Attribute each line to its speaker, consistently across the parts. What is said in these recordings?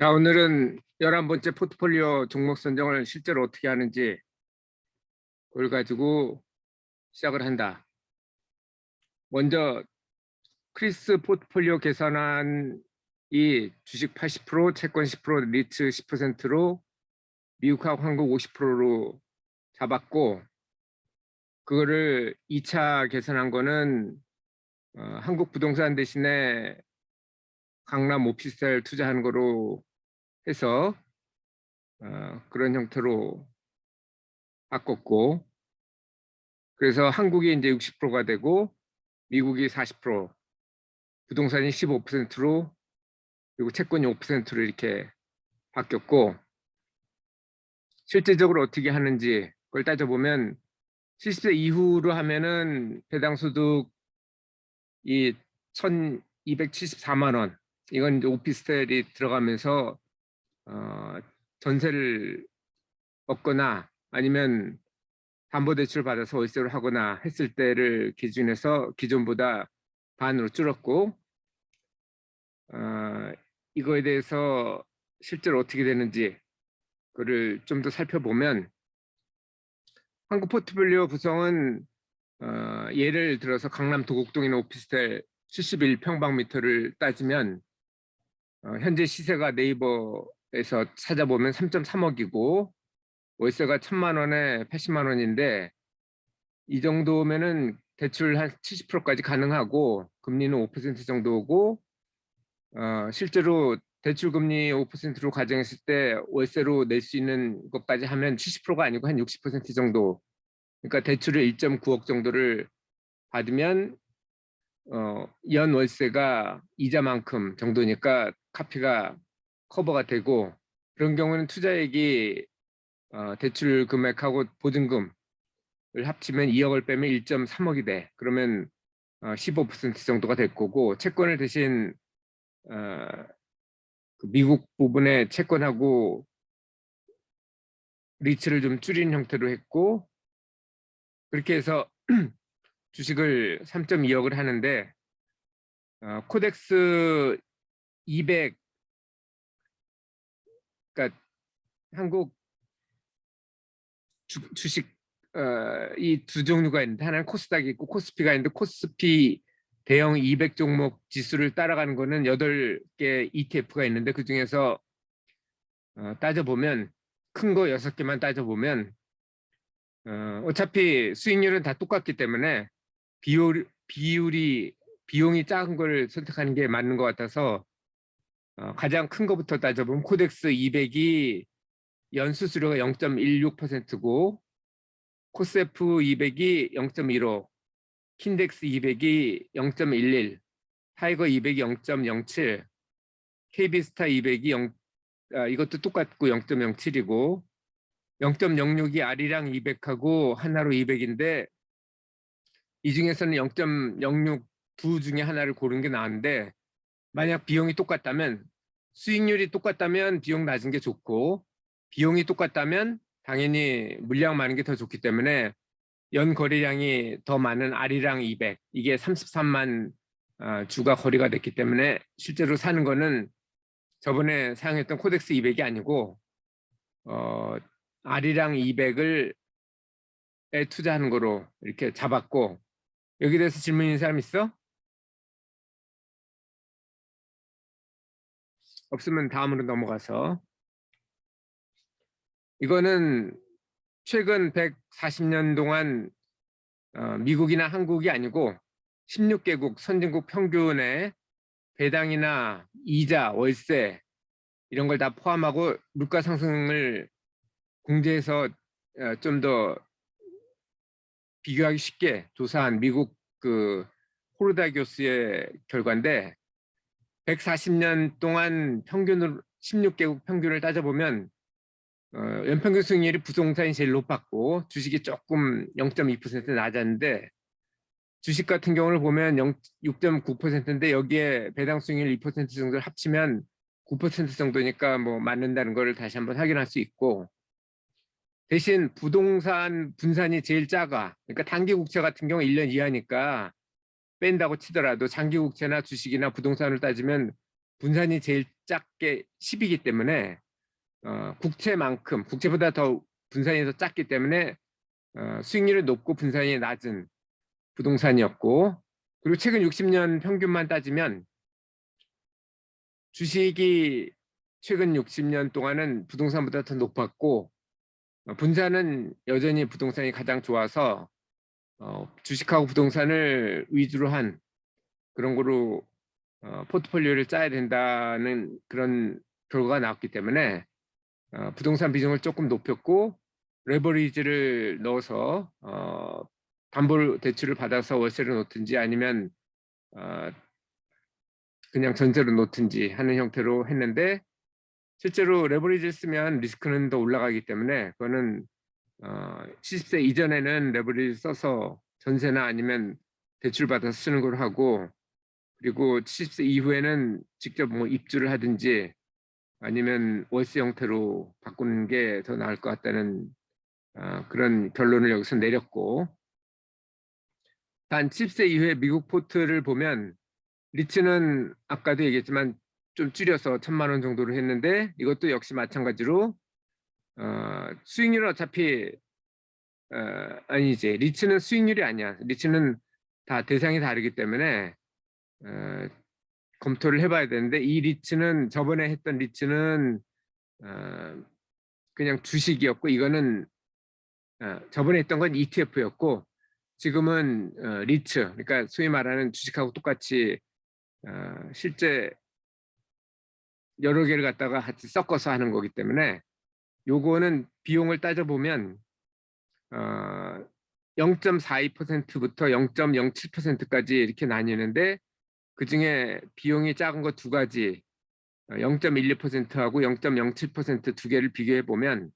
Speaker 1: 자, 오늘은 11번째 포트폴리오 종목 선정을 실제로 어떻게 하는지 그걸 가지고 시작을 한다. 먼저 크리스 포트폴리오 계산안이 주식 80%, 채권 10%, 리츠 10%로 미국하고 한국 50%로 잡았고 그거를 2차 계산한 거는 어, 한국 부동산 대신에 강남 오피스텔 투자하는 거로 해서 어, 그런 형태로 바꿨고 그래서 한국이 이제 60%가 되고 미국이 40% 부동산이 15%로 그리고 채권이 5%로 이렇게 바뀌었고 실제적으로 어떻게 하는지 그걸 따져보면 70세 이후로 하면은 배당 소득이 1274만 원 이건 이제 오피스텔이 들어가면서 어, 전세를 얻거나 아니면 담보대출 받아서 월세를 하거나 했을 때를 기준해서 기존보다 반으로 줄었고 어, 이거에 대해서 실제로 어떻게 되는지 그를 좀 더 살펴보면 한국 포트폴리오 구성은 어, 예를 들어서 강남 도곡동이나 오피스텔 71평방미터를 따지면 어, 현재 시세가 네이버 에서 찾아보면 3.3억이고 월세가 1천만 원에 80만 원인데 이 정도면은 대출 한 70%까지 가능하고 금리는 5% 정도고 어, 실제로 대출 금리 5%로 가정했을 때 월세로 낼 수 있는 것까지 하면 70%가 아니고 한 60% 정도. 그러니까 대출을 1.9억 정도를 받으면 어, 연 월세가 이자만큼 정도니까 카피가 커버가 되고 그런 경우는 투자액이 어, 대출 금액하고 보증금을 합치면 2억을 빼면 1.3억이 돼. 그러면 어, 15% 정도가 될 거고 채권을 대신 어, 그 미국 부분의 채권하고 리츠를 좀 줄인 형태로 했고 그렇게 해서 주식을 3.2억을 하는데 어, 코덱스 200 그러니까 한국 주, 주식 어, 이 두 종류가 있는데 하나는 코스닥이 있고 코스피가 있는데 코스피 대형 200 종목 지수를 따라가는 거는 8개 ETF가 있는데 그 중에서 어, 따져보면 큰 거 6개만 따져보면 어, 어차피 수익률은 다 똑같기 때문에 비율, 비율이 비용이 작은 걸 선택하는 게 맞는 것 같아서 어, 가장 큰 것부터 따져보면 코덱스 200이 연수수료가 0.16%고 코스F 200이 0.15, 킨덱스 200이 0.11, 타이거 200이 0.07, KB스타 200이 0, 아, 이것도 똑같고 0.07이고 0.06이 아리랑 200하고 하나로 200인데 이 중에서는 0.06 두 중에 하나를 고른 게 나은데 만약 비용이 똑같다면 수익률이 똑같다면 비용 낮은 게 좋고 비용이 똑같다면 당연히 물량 많은 게 더 좋기 때문에 연 거래량이 더 많은 아리랑 200 이게 33만 어, 주가 거래가 됐기 때문에 실제로 사는 거는 저번에 사용했던 코덱스 200이 아니고 어, 아리랑 200을 에 투자하는 거로 이렇게 잡았고 여기 대해서 질문 있는 사람 있어? 없으면 다음으로 넘어가서. 이거는 최근 140년 동안 어, 미국이나 한국이 아니고 16개국 선진국 평균의 배당이나 이자, 월세 이런 걸 다 포함하고 물가 상승을 공제해서 어, 좀더 비교하기 쉽게 조사한 미국 그 호르다 교수의 결과인데 140년 동안 평균으로 16개국 평균을 따져보면 어, 연평균 수익률이 부동산이 제일 높았고 주식이 조금 0.2% 낮았는데 주식 같은 경우를 보면 6.9%인데 여기에 배당 수익률 2% 정도를 합치면 9% 정도니까 뭐 맞는다는 걸 다시 한번 확인할 수 있고 대신 부동산 분산이 제일 작아. 그러니까 단기 국채 같은 경우 1년 이하니까 뺀다고 치더라도 장기 국채나 주식이나 부동산을 따지면 분산이 제일 작게 10이기 때문에 어, 국채만큼 국채보다 더 분산이 더 작기 때문에 어, 수익률이 높고 분산이 낮은 부동산이었고 그리고 최근 60년 평균만 따지면 주식이 최근 60년 동안은 부동산보다 더 높았고 어, 분산은 여전히 부동산이 가장 좋아서 어, 주식하고 부동산을 위주로 한 그런 거로 어, 포트폴리오를 짜야 된다는 그런 결과가 나왔기 때문에 어, 부동산 비중을 조금 높였고 레버리지를 넣어서 어, 담보 대출을 받아서 월세를 놓든지 아니면 어, 그냥 전세로 놓든지 하는 형태로 했는데 실제로 레버리지를 쓰면 리스크는 더 올라가기 때문에 그거는 어, 70세 이전에는 레버리지 써서 전세나 아니면 대출 받아서 쓰는 걸 하고 그리고 70세 이후에는 직접 뭐 입주를 하든지 아니면 월세 형태로 바꾸는 게 더 나을 것 같다는 어, 그런 결론을 여기서 내렸고. 단 70세 이후에 미국 포트를 보면 리츠는 아까도 얘기했지만 좀 줄여서 천만 원 정도로 했는데 이것도 역시 마찬가지로 어, 수익률은 어차피 어, 아니지. 리츠는 수익률이 아니야. 리츠는 다 대상이 다르기 때문에 어, 검토를 해봐야 되는데 이 리츠는 저번에 했던 리츠는 어, 그냥 주식이었고 이거는 어, 저번에 했던 건 ETF였고 지금은 어, 리츠. 그러니까 소위 말하는 주식하고 똑같이 어, 실제 여러 개를 갖다가 같이 섞어서 하는 거기 때문에 요거는 비용을 따져보면 어, 0.42%부터 0.07%까지 이렇게 나뉘는데 그 중에 비용이 작은 거 두 가지 0.12%하고 0.07%두 개를 비교해 보면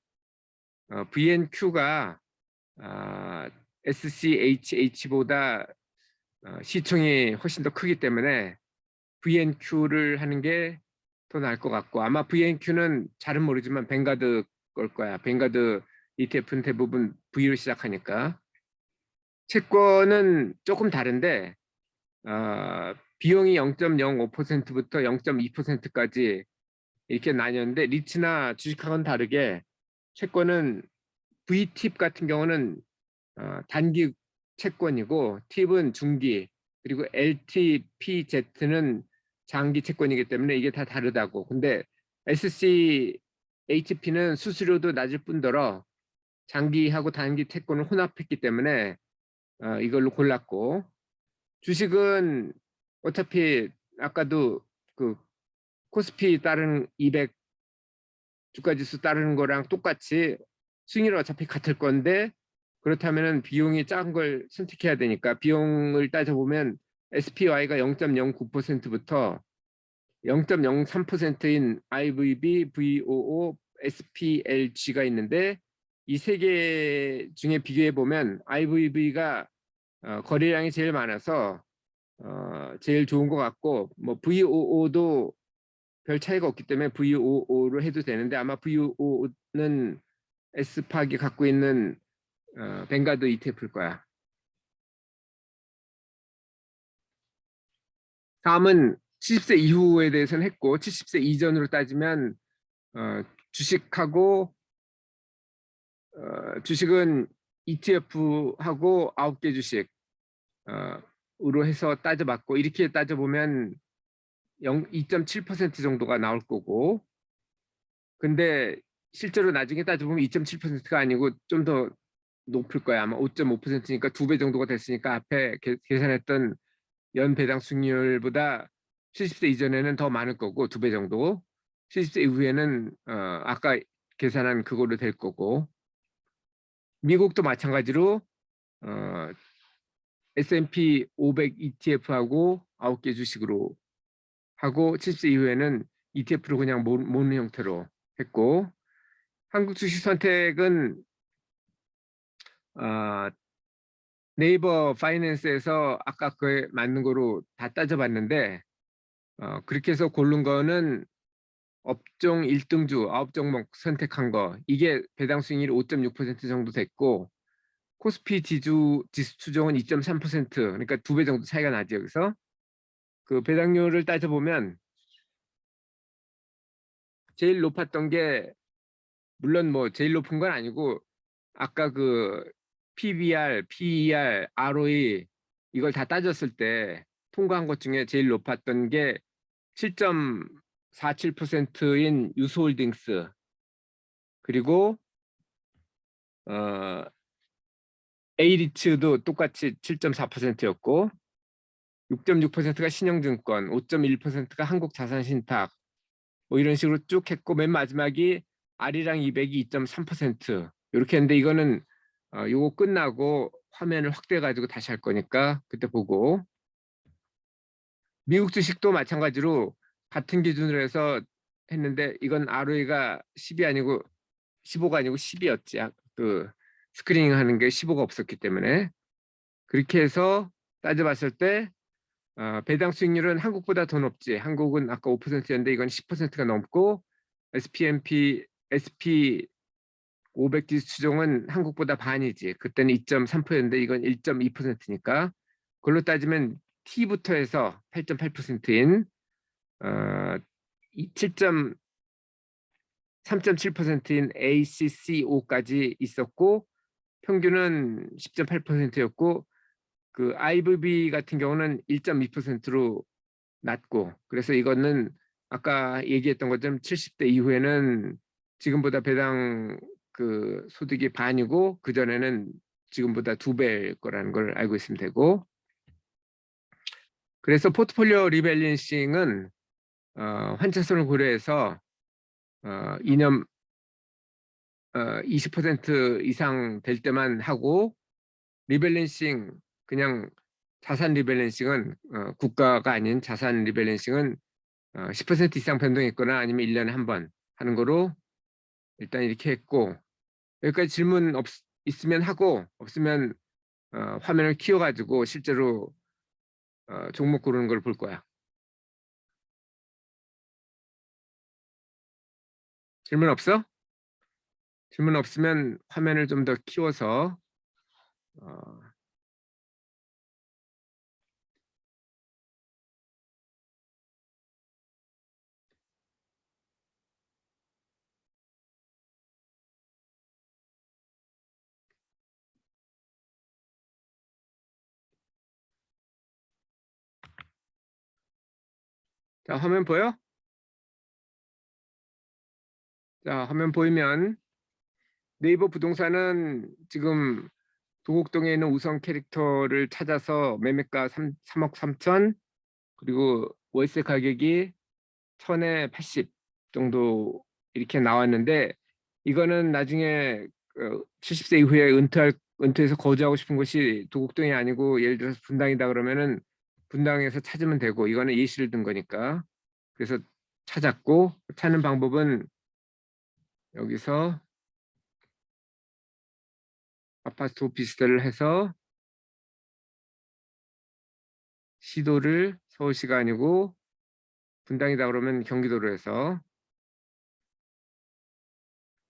Speaker 1: 어, VNQ가 어, SCHH보다 어, 시총이 훨씬 더 크기 때문에 VNQ를 하는 게 더 나을 것 같고 아마 VNQ는 잘은 모르지만 뱅가드 걸 거야. 뱅가드 ETF는 대부분 V로 시작하니까 채권은 조금 다른데 어, 비용이 0.05%부터 0.2%까지 이렇게 나뉘었는데 리츠나 주식하고는 다르게 채권은 V팁 같은 경우는 어, 단기 채권이고 팁은 중기 그리고 LTPZ는 장기 채권이기 때문에 이게 다 다르다고. 근데 SCHP는 수수료도 낮을 뿐더러 장기하고 단기 채권을 혼합했기 때문에 어, 이걸로 골랐고 주식은 어차피 아까도 그 코스피 따르는 200 주가지수 따르는 거랑 똑같이 수익률 어차피 같을 건데 그렇다면 비용이 작은 걸 선택해야 되니까 비용을 따져보면 SPY가 0.09%부터 0.03%인 IVB, VOO, SPLG가 있는데 이 세 개 중에 비교해 보면 IVB가 어, 거래량이 제일 많아서 어, 제일 좋은 것 같고 뭐 VOO도 별 차이가 없기 때문에 VOO로 해도 되는데 아마 VOO는 S팍이 갖고 있는 어, 뱅가드 ETF일 거야. 다음은 70세 이후에 대해서는 했고 70세 이전으로 따지면 어, 주식하고 어, 주식은 ETF하고 9개 주식 어, 으로 해서 따져봤고 이렇게 따져보면 2.7% 정도가 나올 거고. 근데 실제로 나중에 따져보면 2.7%가 아니고 좀 더 높을 거야. 아마 5.5%니까 두 배 정도가 됐으니까 앞에 계, 계산했던 연 배당 수익률보다 70세 이전에는 더 많을 거고 두 배 정도. 70세 이후에는 어, 아까 계산한 그거로 될 거고. 미국도 마찬가지로 어, S&P 500 ETF하고 9개 주식으로 하고 70세 이후에는 ETF로 그냥 모, 모는 형태로 했고. 한국 주식 선택은 어, 네이버 파이낸스에서 아까 그에 맞는 거로 다 따져봤는데 어, 그렇게 해서 고른 거는 업종 1등주 9종목 선택한 거. 이게 배당 수익률이 5.6% 정도 됐고 코스피 지주 지수 추종은 2.3% 그러니까 두 배 정도 차이가 나죠 여기서. 그 배당률을 따져보면 제일 높았던 게 물론 뭐 제일 높은 건 아니고 아까 그 PBR, PER, ROE 이걸 다 따졌을 때 통과한 것 중에 제일 높았던 게 7.47%인 유소홀딩스. 그리고 어 A리츠도 똑같이 7.4%였고 6.6%가 신영증권, 5.1%가 한국자산신탁. 뭐 이런 식으로 쭉 했고 맨 마지막이 R이랑 200이 2.3% 이렇게 했는데 이거는 어, 요거 끝나고 화면을 확대해 가지고 다시 할 거니까 그때 보고 미국 주식도 마찬가지로 같은 기준으로 해서 했는데 이건 ROE가 10이 아니고 15가 아니고 10이었지. 그 스크리닝 하는 게 15가 없었기 때문에 그렇게 해서 따져봤을 때 어, 배당 수익률은 한국보다 더 높지. 한국은 아까 5%였는데 이건 10%가 넘고 S&P SP 500 지수 추종은 한국보다 반이지. 그때는 2.3%였는데 이건 1.2%니까 그걸로 따지면 T부터 해서 8.8%인 어, 7. 3.7%인 ACCO까지 있었고 평균은 10.8%였고 그 IVB 같은 경우는 1.2%로 낮고 그래서 이거는 아까 얘기했던 것처럼 70대 이후에는 지금보다 배당 그 소득이 반이고 그 전에는 지금보다 두 배일 거라는 걸 알고 있으면 되고 그래서 포트폴리오 리밸런싱은 어, 환차선을 고려해서 어, 이념 어, 20% 이상 될 때만 하고 리밸런싱 그냥 자산 리밸런싱은 어, 국가가 아닌 자산 리밸런싱은 어, 10% 이상 변동했거나 아니면 1년에 한 번 하는 거로 일단 이렇게 했고 여기까지 질문 없, 있으면 하고 없으면 어, 화면을 키워가지고 실제로 어, 종목 고르는 걸 볼 거야. 질문 없어? 질문 없으면 화면을 좀 더 키워서 어, 자 화면 보여? 자 화면 보이면 네이버 부동산은 지금 도곡동에 있는 우선 캐릭터를 찾아서 매매가 3, 3억 3천 그리고 월세 가격이 1000에 80 정도 이렇게 나왔는데 이거는 나중에 70세 어, 이후에 은퇴할 은퇴해서 거주하고 싶은 곳이 도곡동이 아니고 예를 들어서 분당이다 그러면은 분당에서 찾으면 되고 이거는 예시를 든 거니까. 그래서 찾았고 찾는 방법은 여기서 아파트 오피스텔을 해서 시도를 서울시가 아니고 분당이다 그러면 경기도로 해서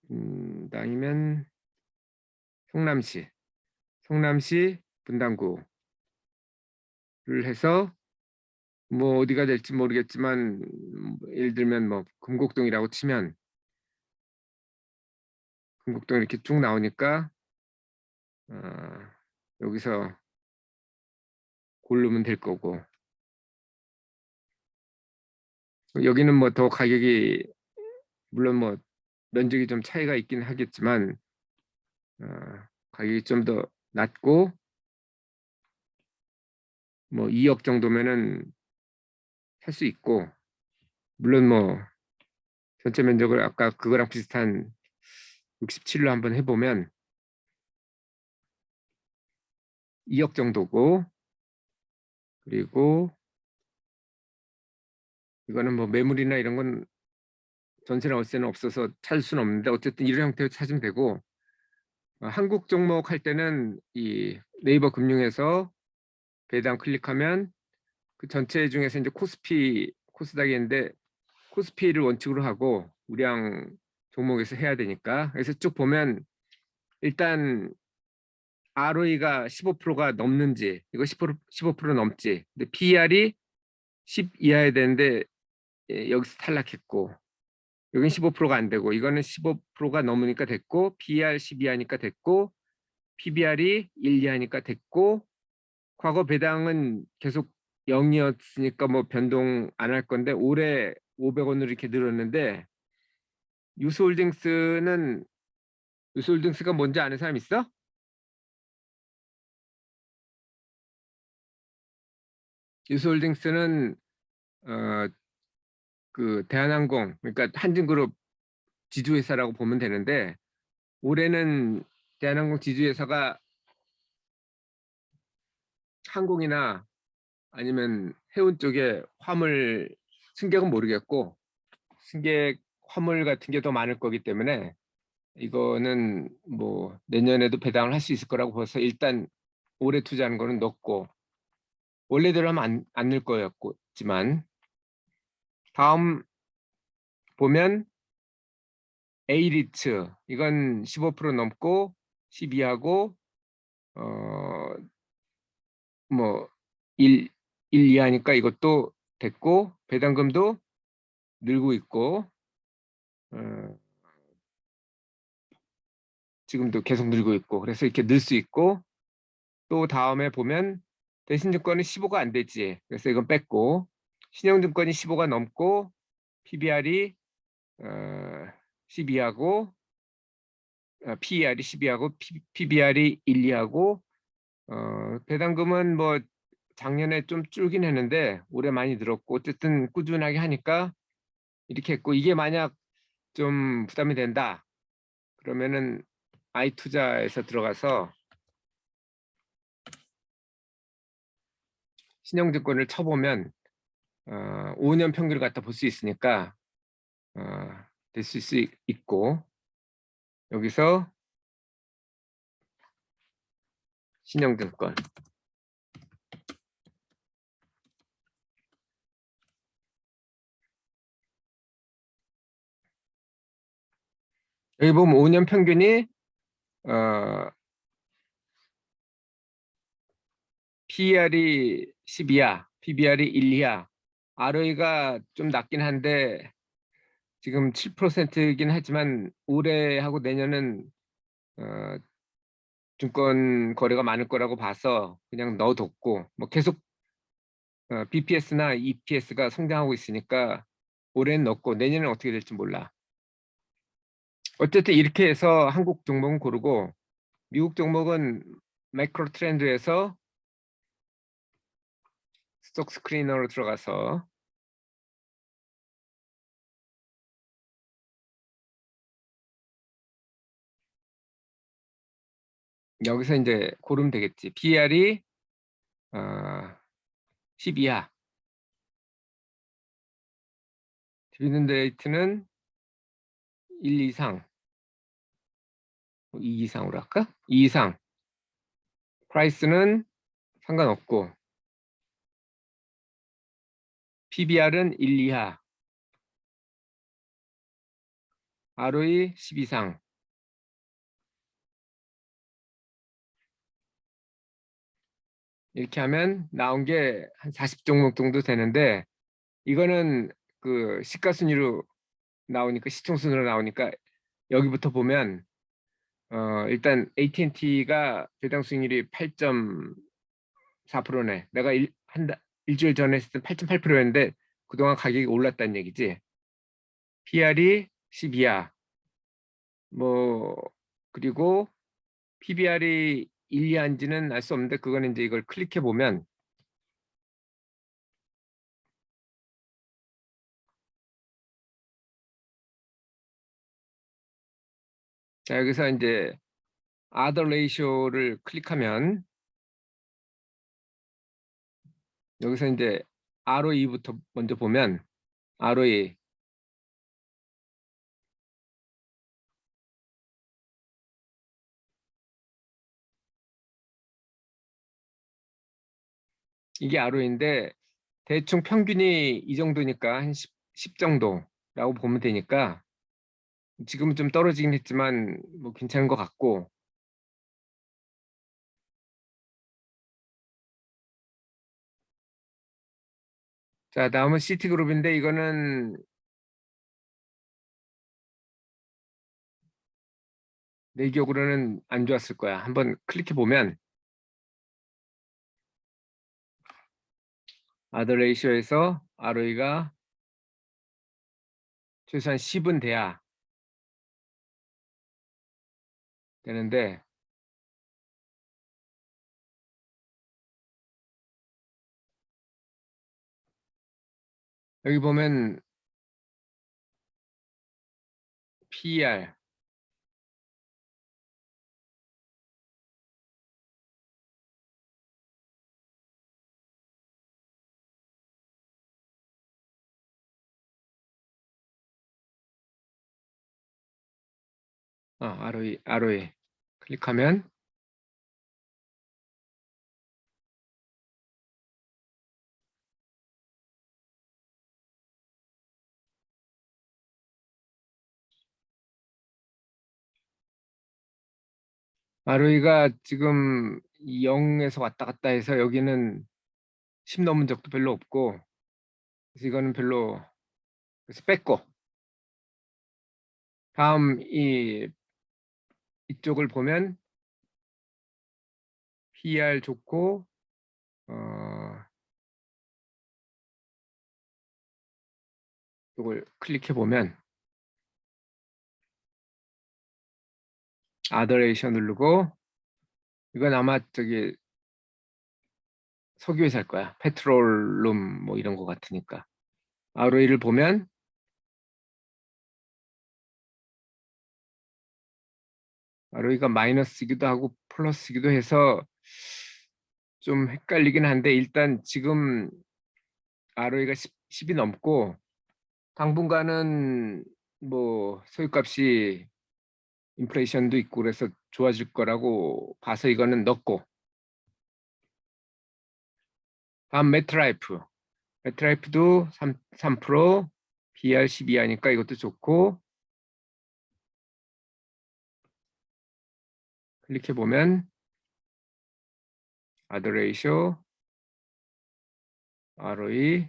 Speaker 1: 분당이면 성남시 성남시 분당구를 해서 뭐 어디가 될지 모르겠지만 예를 들면 뭐 금곡동이라고 치면 금곡동 이렇게 쭉 나오니까 어, 여기서 고르면 될 거고. 여기는 뭐 더 가격이 물론 뭐 면적이 좀 차이가 있긴 하겠지만 어, 가격이 좀 더 낮고 뭐 2억 정도면은 살수 있고 물론 뭐 전체 면적을 아까 그거랑 비슷한 67로 한번 해보면 2억 정도고 그리고 이거는 뭐 매물이나 이런 건 전세나 월세는 없어서 찾을 수는 없는데 어쨌든 이런 형태로 찾으면 되고 어, 한국 종목 할 때는 이 네이버 금융에서 배당 클릭하면 그 전체 중에서 이제 코스피 코스닥이 있는데 코스피를 원칙으로 하고 우량 종목에서 해야 되니까. 그래서 쭉 보면 일단 ROE가 15%가 넘는지 이거 10% 15% 넘지. 근데 PER이 10 이하야 되는데 예, 여기서 탈락했고 여긴 15%가 안 되고 이거는 15%가 넘으니까 됐고 PER 12 하니까 됐고 PBR이 1, 2 하니까 됐고 과거 배당은 계속 0이었으니까 뭐 변동 안 할 건데 올해 500원으로 이렇게 늘었는데 유스홀딩스는 유스홀딩스가 뭔지 아는 사람 있어? 유스홀딩스는 어, 그 대한항공 그러니까 한진그룹 지주회사라고 보면 되는데 올해는 대한항공 지주회사가 항공이나 아니면 해운 쪽에 화물 승객은 모르겠고 승객 화물 같은 게 더 많을 거기 때문에 이거는 뭐 내년에도 배당을 할 수 있을 거라고 봐서 일단 올해 투자하는 거는 넣고 원래대로 하면 안, 안 넣을 거였지만 다음 보면 A리츠 이건 15% 넘고 12하고 어 뭐 1, 1, 2 하니까 이것도 됐고 배당금도 늘고 있고 어, 지금도 계속 늘고 있고 그래서 이렇게 늘 수 있고 또 다음에 보면 대신증권은 15가 안 되지. 그래서 이건 뺐고 신용증권이 15가 넘고 PBR이 어, 12하고 어, PER이 12하고 PBR이 1, 2하고 어, 배당금은 뭐 작년에 좀 줄긴 했는데 올해 많이 늘었고 어쨌든 꾸준하게 하니까 이렇게 했고 이게 만약 좀 부담이 된다. 그러면은 아이 투자에서 들어가서 신용증권을 쳐보면 어, 5년 평균을 갖다 볼 수 있으니까 어, 됐을 수 있- 있고 여기서 신용증권 여기 보면 5년 평균이 어, PER이 12야, PBR이 1, 2야. ROE가 좀 낮긴 한데 지금 7%이긴 하지만 올해하고 내년은 어, 증권 거래가 많을 거라고 봐서 그냥 넣어뒀고 뭐 계속 어, BPS나 EPS가 성장하고 있으니까 올해는 넣고 내년은 어떻게 될지 몰라. 어쨌든 이렇게 해서 한국 종목은 고르고 미국 종목은 매크로 트렌드에서 스톡 스크리너로 들어가서 여기서 이제 고르면 되겠지. PR이 어, 12야. 디비던드 레이트는 1 이상 2 이상으로 할까? 2 이상 프라이스는 상관없고 PBR은 1 이하 ROE 10 이상 이렇게 하면 나온 게 한 40종목 정도 되는데 이거는 그 시가 순위로 나오니까 시총순으로 나오니까 여기부터 보면 어 일단 AT&T가 배당 수익률이 8.4%네. 내가 일, 한 달, 일주일 전에 했을 때 8.8%였는데 그동안 가격이 올랐다는 얘기지. PR이 12야. 뭐 그리고 PBR이 1, 2한지는 알 수 없는데 그거는 이제 이걸 클릭해 보면 자 여기서 이제 other ratio를 클릭하면 여기서 이제 ROE부터 먼저 보면 ROE 이게 RO인데 대충 평균이 이 정도니까 한 10, 10 정도라고 보면 되니까 지금은 좀 떨어지긴 했지만 뭐 괜찮은 것 같고. 자 다음은 시티그룹인데 이거는 내 기억으로는 안 좋았을 거야. 한번 클릭해 보면 아더 레이셔에서 ROE가 최소한 10은 돼야 되는데 여기 보면 PER 아, ROE, ROE 클릭하면 ROE가 지금 0에서 왔다 갔다 해서 여기는 10 넘은 적도 별로 없고 그래서 이거는 별로 그래서 뺐고. 다음 이 이쪽을 보면 PER 좋고 어 이걸 클릭해 보면 아더레이션 누르고 이건 아마 저기 석유회사 할 거야. 페트롤룸 뭐 이런 거 같으니까. ROE를 보면 ROE가 마이너스이기도 하고 플러스이기도 해서 좀 헷갈리긴 한데 일단 지금 ROE가 10, 10 이 넘고 당분간은 뭐 소유값이 인플레이션도 있고 그래서 좋아질 거라고 봐서 이거는 넣고. 다음 메트라이프. 메트라이프도 3, 3% BR 12 하니까 이것도 좋고 클릭해 보면 아더 레이쇼 ROE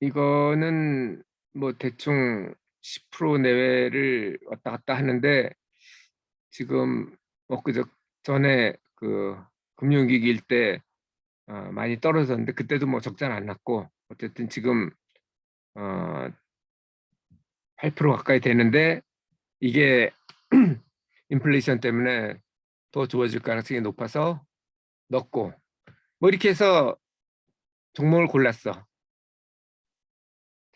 Speaker 1: 이거는 뭐 대충 10% 내외를 왔다 갔다 하는데 지금 엊그저 전에 그 금융위기일 때 어, 많이 떨어졌는데 그때도 뭐 적자는 안 났고 어쨌든 지금 어, 8% 가까이 되는데 이게 인플레이션 때문에 더 좋아질 가능성이 높아서 넣고 뭐 이렇게 해서 종목을 골랐어.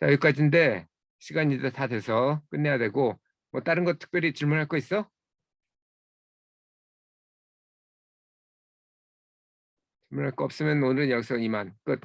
Speaker 1: 자 여기까지인데 시간이 다 돼서 끝내야 되고 뭐 다른 거 특별히 질문할 거 있어? 질문할 거 없으면 오늘 여기서 이만 끝.